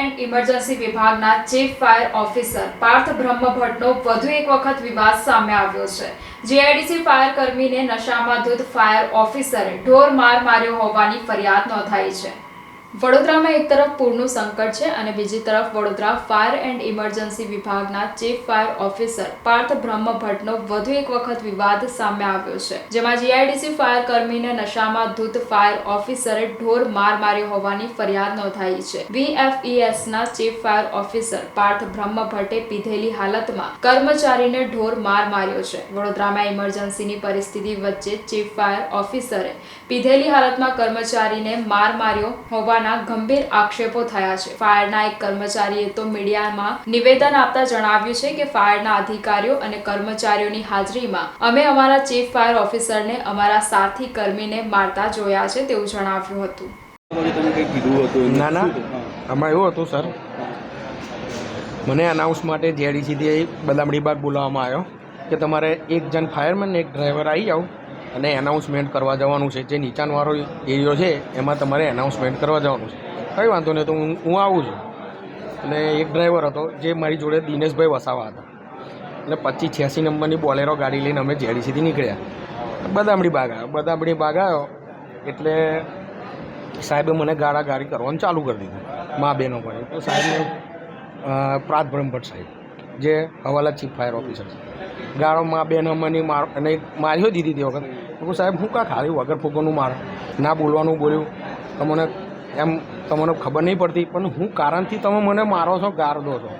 And emergency વિભાગના chief fire officer Parth બ્રહ્મભટ્ટનો વધુ એક વખત વિવાદ સામે આવ્યો છે. જીઆઈડીસી ફાયર કર્મીને નશામાં ધૂત ફાયર ઓફિસરે ઢોર માર માર્યો હોવાની ફરિયાદ નોંધાઈ છે. વડોદરામાં એક તરફ પૂરનું સંકટ છે અને બીજી તરફ વડોદરા ફાયર એન્ડ ઇમરજન્સી વિભાગના ચીફ ફાયર ઓફિસર પાર્થ બ્રહ્મભટ્ટનો વધુ એક વખત વિવાદ સામે આવ્યો છે, જેમાં જીઆઈડીસી ફાયર કર્મીને નશામાં ધૂત ફાયર ઓફિસરે ઢોર માર માર્યો હોવાની ફરિયાદ નોંધાઈ છે. VFES ના ચીફ ફાયર ઓફિસર પાર્થ બ્રહ્મભટ્ટે પીધેલી હાલતમાં કર્મચારીને ઢોર માર માર્યો છે. વડોદરામાં ઇમરજન્સીની પરિસ્થિતિ વચ્ચે ચીફ ફાયર ઓફિસરે પીધેલી હાલતમાં કર્મચારીને માર માર્યો હોવાના ગંભીર આક્ષેપો થયા છે. ફાયરના એક કર્મચારીએ તો મીડિયામાં નિવેદન આપતા જણાવ્યું છે કે ફાયરના અધિકારીઓ અને કર્મચારીઓની હાજરીમાં અમે અમારા ચીફ ફાયર ઓફિસરને અમારા સાથી કર્મીને મારતા જોયા છે તેવું જણાવ્યું હતું. ના ના. આમાં એવું હતું સર. મને અનાઉન્સ માટે જેડીસીથી બદામડી બાદ બોલાવવામાં આવ્યો કે તમારે એક જણ ફાયરમેન ને એક ડ્રાઈવર આવી જાઓ. અને એનાઉન્સમેન્ટ કરવા જવાનું છે. જે નીચાણવાળો એરિયો છે એમાં તમારે એનાઉન્સમેન્ટ કરવા જવાનું છે. કંઈ વાંધો નહીં તો હું હું આવું છું. અને એક ડ્રાઈવર હતો જે મારી જોડે દિનેશભાઈ વસાવા હતા. એટલે પચીસ છ્યાસી નંબરની બોલેરો ગાડી લઈને અમે જેડીસીથી નીકળ્યા. બદામડી બાગ આવ્યો. બદામડી બાગ આવ્યો એટલે સાહેબે મને ગાળા ગાડી કરવાનું ચાલુ કરી દીધું મા બહેનો પણ. તો સાહેબને અ, પ્રાત બ્રહ્મભટ્ટ સાહેબ. જે હવાલા ચીફ ફાયર ઓફિસર છે. ગાળો મા બેન અમને માર અને માર્યો દીધી તે વખત. હું સાહેબ, હું કાં ખાલી વગર ફૂકોનું માર. ના બોલવાનું બોલ્યું. તમને એમ તમને ખબર નહીં પડતી, પણ હું કારણથી તમે મને મારો છો ગાર દો છો.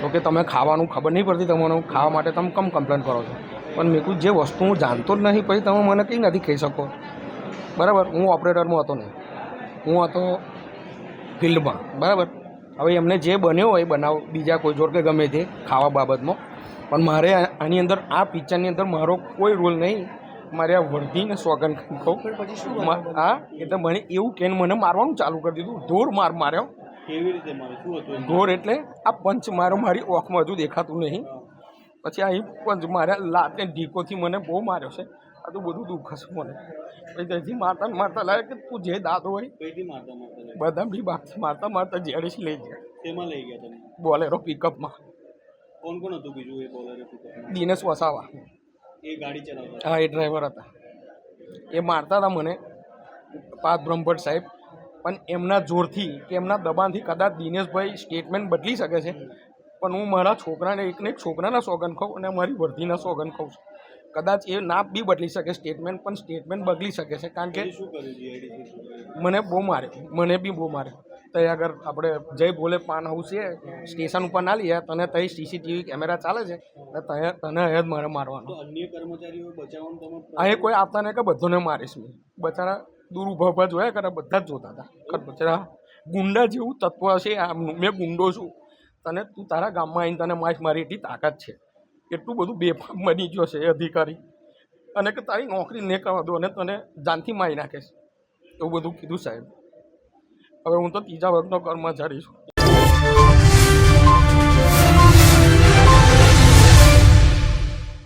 તો કે તમે ખાવાનું ખબર નહીં પડતી તમને ખાવા માટે તમે કમ કમ્પ્લેન કરો છો? પણ મેં જે વસ્તુ હું જાણતો જ નહીં, પછી તમે મને કંઈ નથી કહી શકો. બરાબર? હું ઓપરેટરમાં હતો નહીં. હું હતો ફિલ્ડમાં બરાબર? હવે એમને જે બન્યો હોય બનાવ બીજા કોઈ જોડ કે ગમે તે ખાવા બાબતમાં. પણ મારે આની અંદર આ પિક્ચરની અંદર મારો કોઈ રોલ નહીં. મારે આ વર્ધીને સોગન કહું. મા- હા એટલે મને એવું કે મને મારવાનું ચાલુ કરી દીધું. ઢોર માર માર્યો. કેવી રીતે મારે? શું હતું એનું? ઢોર એટલે આ પંચ મારો મારી ઓખમાં હજુ દેખાતું નહીં. પછી અહીં પંચ માર્યા લાતને ઢીકોથી મને બહુ માર્યો છે. આ તો બધું દુઃખ છે મને. પછી ત્યાંથી મારતા મારતા લાગે કે તું જે દાદો હોય? બધા બી બાકી મારતા મારતા જેડીસી લઈ ગયા તેમાં લઈ ગયા તમે? બોલેરો પિકઅપમાં. કોણ કોણ હતું બીજું એ બોલેરો પિકઅપમાં? દિનેશ વસાવા. એ ગાડી ચલાવતા હા એ ડ્રાઈવર હતા. એ મારતા હતા મને પાર્થ બ્રહ્મભટ્ટ સાહેબ. પણ એમના જોરથી કે એમના દબાણથી કદાચ દિનેશભાઈ સ્ટેટમેન્ટ બદલી શકે છે. પણ હું મારા છોકરાને એકને એક છોકરાના સોગન ખાઉં અને મારી વર્ધીના સોગન ખાઉં છું. કદાચ એ ના બી બદલી શકે સ્ટેટમેન્ટ પણ સ્ટેટમેન્ટ બદલી શકે છે. કારણ કે શું મને બહુ મારે મને બી બહુ મારે. ત્યાં આગળ આપણે જય ભોલે પાન હાઉસ છે સ્ટેશન ઉપર ના લઈએ તને તઈ સીસીટીવી કેમેરા ચાલે છે તને તને અહીંયા જ મારે મારવાનો. તો અન્ય કર્મચારીઓ બચાવવાનું તમે અહીં કોઈ આપતા નહીં કે બધોને મારીશ મેં. બચારા દૂર ઊભા ઊભા જોયા કરે બધા જ જોતા હતા. બચારા ગુંડા જેવું તત્વ છે આમનું મેં ગુંડો છું. તને તું તારા ગામમાં આવીને તને માસ મારી એટલી તાકાત છે. એટલું બધું બેફામ બની ગયો છે એ અધિકારી. અને કે તારી નોકરી નહીં કરવા દો અને તને જાનથી મારી નાખે છે. એવું બધું કીધું સાહેબ. હવે હું તો ત્રીજા વર્ગનો કર્મચારી છું.